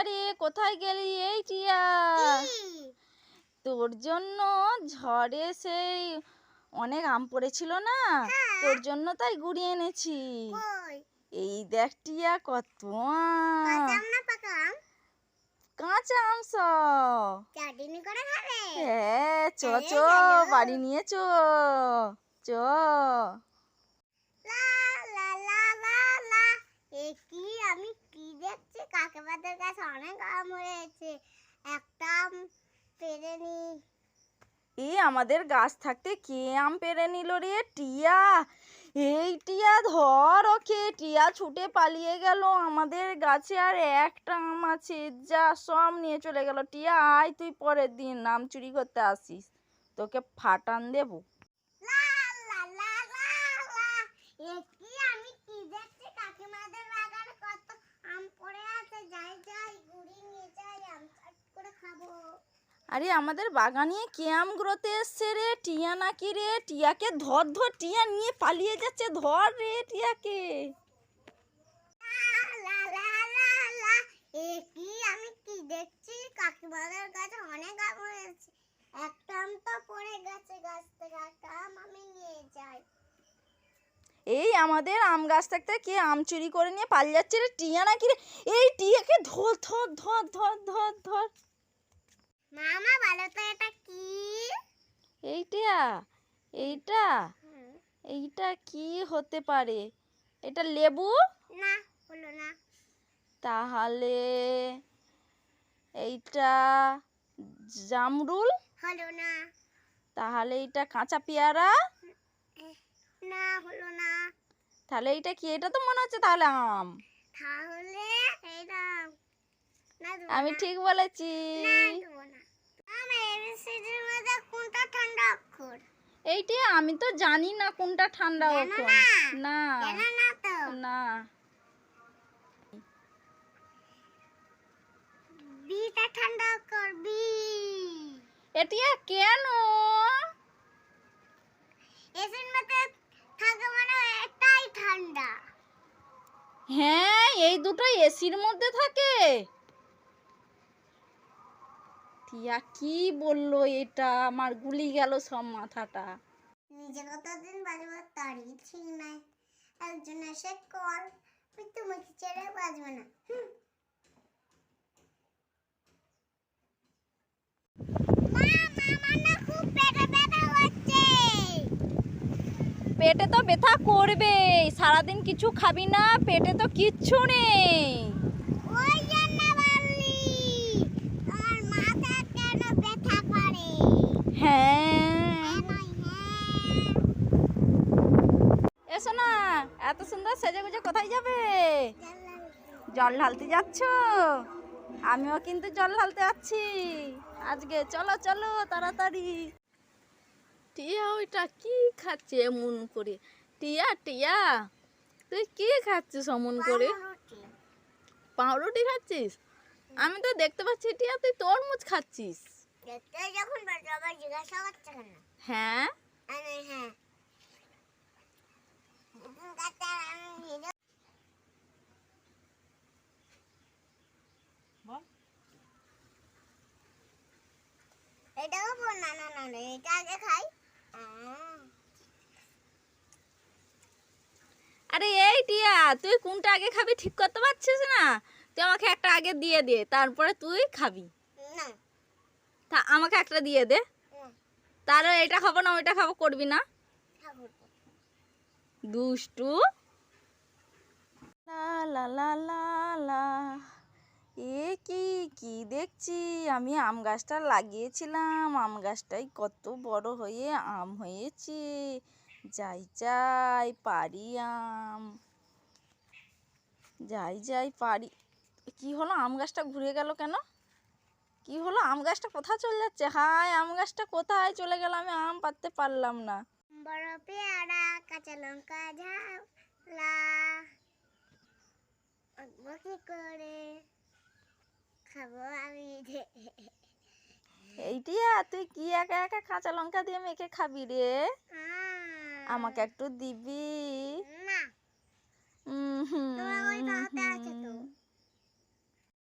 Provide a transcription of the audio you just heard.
রে কোথায় গেলি এই টিয়া তোর জন্য ঝড়ে সেই অনেক আম পড়েছিল না? তোর জন্য তাই গুড়িয়ে এনেছি। এই দেখ টিয়া কত আম। কাঁচা আম হ্যাঁ চ বাড়ি নিয়ে চ চ লা লা লা লা লা এ কি আমি কি দেখছি কাকেবাদের কাছে অনেক আম হয়েছে। একটা আম পেরে নি। এই আমাদের গাছ থাকতে কে আম পেরে নিল রে? টিয়া। এই টিয়া ধর ওকে। টিয়া ছুটে পালিয়ে গেল। আমাদের গাছে আর একটা আম আছে। যা সব নিয়ে চলে গেল। টিয়া আয় তুই পরের দিন। আম চুরি করতে আসিস। তোকে ফাটান দেবো। লা লা লা লা লা এ কি আমি কি দেখছি কাকিমাদের বাগানে কত আম পড়ে আছে যাই যাই গুড়ি নিয়ে যাই আম চাট করে খাব আরে আমাদের বাগানে কে আম গ্রোতে এসছে রে? টিয়া নাকি রে? টিয়াকে ধর ধর টিয়া নিয়ে পালিয়ে যাচ্ছে ধর রে টিয়াকে। কি আমি কি দেখছি? কাকিমাদের কাছে অনেক আম হয়েছে। একটা আম তো পড়ে গেছে গাছ থেকে একটা আম আমি নিয়ে যাই। এই আমাদের আম গাছ থাকতে কে আম চুরি করে নিয়ে পালিয়ে যাচ্ছে রে? টিয়া নাকি রে? এই টিয়াকে ধর ধর ধর ধর ধর ধর। মামা বলো তো এটা কি? এই টিয়া এইটা এইটা কি হতে পারে? এটা লেবু? না হলো না। তাহলে এইটা জামরুল? হলো না। তাহলে এইটা কাঁচা পেয়ারা? না হলো না। তাহলে এইটা কি? এটা তো মনে হচ্ছে তাহলে আম। তাহলে এটা আমি ঠিক বলেছি। অক্ষর? এইটা আমি তো জানি না কোনটা ঠান্ডা এখন না? না। বিটা ঠান্ডা অক্ষর বি। এটা কেন? এসির মধ্যে থাকে মানে এটাই ঠান্ডা। হ্যাঁ এই দুটো এসির মধ্যে থাকে। টিয়া কি বলল এটা? আমার গুলি গেল সব মাথাটা। নিজে কতদিন বাজবো তারই ঠিক নাই। একজন এসে কল আমি তোমাকে ছেড়ে বাজবো না পেটে তো ব্যথা করবে সারাদিন কিছু খাবি না পেটে তো কিচ্ছু নেই ওই জন্য বললি, আমার মাথা কেন ব্যথা করে? হ্যাঁ হ্যাঁ নয়, হ্যাঁ। এসো না এত সুন্দর সেজে গুজে কোথায় যাবে? জল ঢালতে যাচ্ছ? আমিও কিন্তু জল ঢালতে যাচ্ছি। আজকে চলো চলো তাড়াতাড়ি। টিয়া ওইটা কি খাচ্ছে এমন করে? টিয়া টিয়া তুই কি খাচ্ছিস অমন করে? পাউরুটি। খাচ্ছিস? আমি তো দেখতে পাচ্ছি টিয়া তুই তরমুজ খাচ্ছিস। হ্যাঁ আমি হ্যাঁ গাছে আমি ভিডিও এটাও বল না না না না, এটা আগে খাই। আরে এই টিয়া তুই কোনটা আগে খাবি ঠিক করতে পারছিস না? তুই আমাকে একটা আগে দিয়ে দে তারপরে তুই খাবি। না। তা আমাকে একটা দিয়ে দে। তাহলে এটা খাব না ওইটা খাব করবি না? না। দুষ্টু। লা লা লা লা লা এ কি কি দেখছি আমি আম গাছটা লাগিয়েছিলাম। আম গাছটাই কত বড় হয়ে আম হয়েছে। যাই যাই পারি আম। যাই যাই পারি। কি হলো? আম গাছটা ঘুরে গেল কেন? কি হলো? আম গাছটা কোথায় চলে যাচ্ছে? হায়, আম গাছটা কোথায় চলে গেল? আমি আম পাততে পারলাম না। বড় পেয়ারা কাঁচা লঙ্কা ঝালা করে? খাব আমি। এইটিয়া তুই কি একা একা কাঁচা লঙ্কা দিয়ে মেখে খাবি রে? আমাকে একটু দিবি। না। উম হুম।